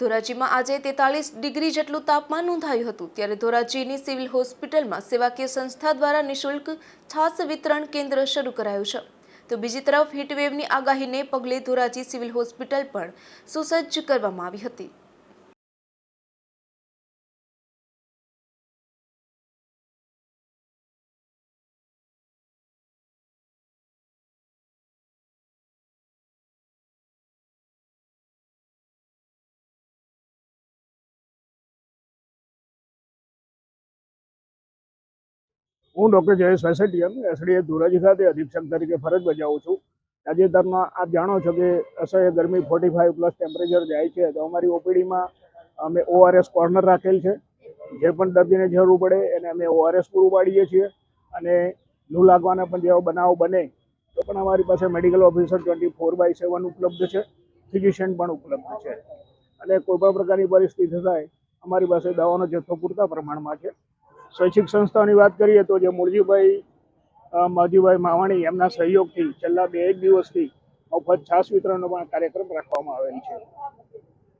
ધોરાજીમાં આજે તેતાલીસ ડિગ્રી જેટલું તાપમાન નોંધાયું હતું. ત્યારે ધોરાજીની સિવિલ હોસ્પિટલમાં સેવાકીય સંસ્થા દ્વારા નિઃશુલ્ક છાસ વિતરણ કેન્દ્ર શરૂ કરાયું છે. તો બીજી તરફ હીટવેવની આગાહીને પગલે ધોરાજી સિવિલ હોસ્પિટલ પણ સુસજ્જ કરવામાં આવી હતી. હું ડૉક્ટર જયેશ વેસેટિયન એસડીએ ધોરાજી ખાતે અધિક્ષક તરીકે ફરજ બજાવું છું. તાજેતરમાં આપ જાણો છો કે અસહ્ય ગરમી ફોર્ટી ફાઇવ પ્લસ ટેમ્પરેચર જાય છે, તો અમારી ઓપીડીમાં અમે ઓઆરએસ કોર્નર રાખેલ છે. જે પણ દર્દીને જરૂર પડે એને અમે ઓઆરએસ પૂરું પાડીએ છીએ અને લૂ લાગવાના પણ જેવો બનાવ બને, તો પણ અમારી પાસે medical officer twenty four by seven ઉપલબ્ધ છે. ફિઝિશિયન પણ ઉપલબ્ધ છે. અને કોઈપણ પ્રકારની પરિસ્થિતિ થાય, અમારી પાસે દવાનો જથ્થો પૂરતા પ્રમાણમાં છે. શૈક્ષિક સંસ્થાઓની વાત કરીએ તો જે મુરજીભાઈ માધુભાઈ માવાણી એમના સહયોગથી છેલ્લા બે એક દિવસથી મફત છાસ વિતરણનો પણ કાર્યક્રમ રાખવામાં આવેલ છે.